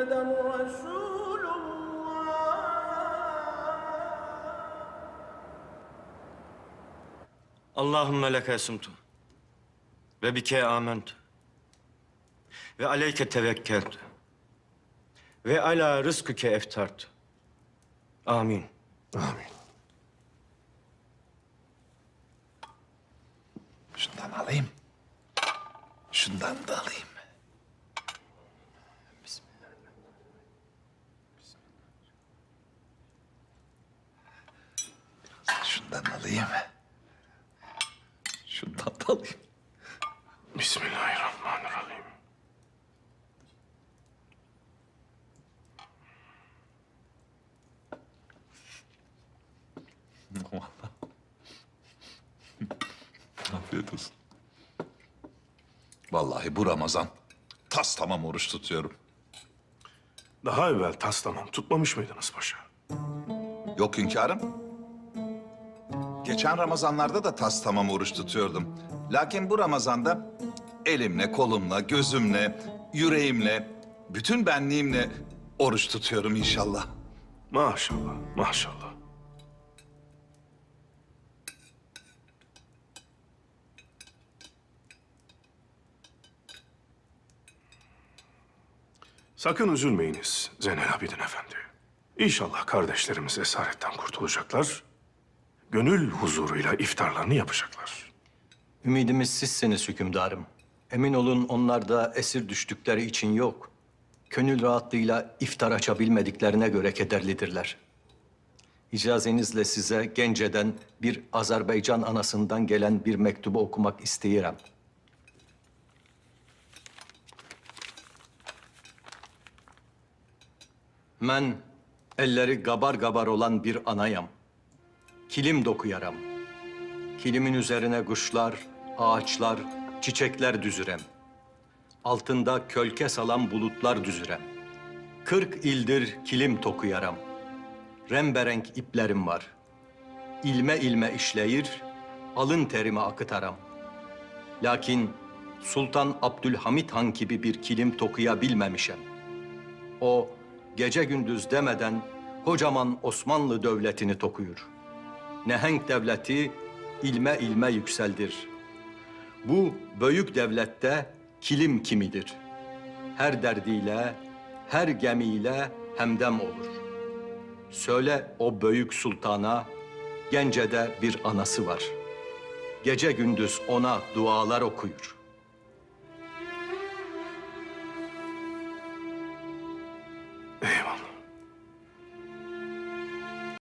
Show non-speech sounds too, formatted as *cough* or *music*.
محمدا رسول الله Allahümme leke esumtu ve bike amentu ve aleyke tevekkeltu ve ala rızküke eftartu. Amin. Amin. Şundan alayım. Şundan da alayım. Şundan alayım. Şundan da alayım. Bismillahirrahmanirrahim. *laughs* Afiyet olsun. Vallahi bu Ramazan tas tamam oruç tutuyorum. Daha evvel tas tamam tutmamış mıydınız paşa? Yok hünkârım. Geçen Ramazanlarda da tas tamam oruç tutuyordum. Lakin bu Ramazan'da elimle, kolumla, gözümle, yüreğimle, bütün benliğimle oruç tutuyorum inşallah. Maşallah, maşallah. Sakın üzülmeyiniz Zeynel Abidin Efendi. İnşallah kardeşlerimiz esaretten kurtulacaklar. Gönül huzuruyla iftarlarını yapacaklar. Ümidimiz sizsiniz hükümdarım. Emin olun onlar da esir düştükleri için yok. Gönül rahatlığıyla iftar açabilmediklerine göre kederlidirler. İcazenizle size Gence'den bir Azerbaycan anasından gelen bir mektubu okumak isteyirim. Ben elleri gabar gabar olan bir anayam. Kilim dokuyaram. Kilimin üzerine kuşlar, ağaçlar, çiçekler düzürem. Altında kölke salan bulutlar düzürem. Kırk ildir kilim tokuyaram. Remberenk iplerim var. İlme ilme işleyir, alın terimi akıtaram. Lakin Sultan Abdülhamit Han gibi bir kilim tokuyabilmemişem. O gece gündüz demeden kocaman Osmanlı devletini tokuyur. Nehenk devleti ilme ilme yükseldir. Bu büyük devlette kilim kimidir. Her derdiyle, her gemiyle hemdem olur. Söyle o büyük sultana, Gence'de bir anası var. Gece gündüz ona dualar okuyur.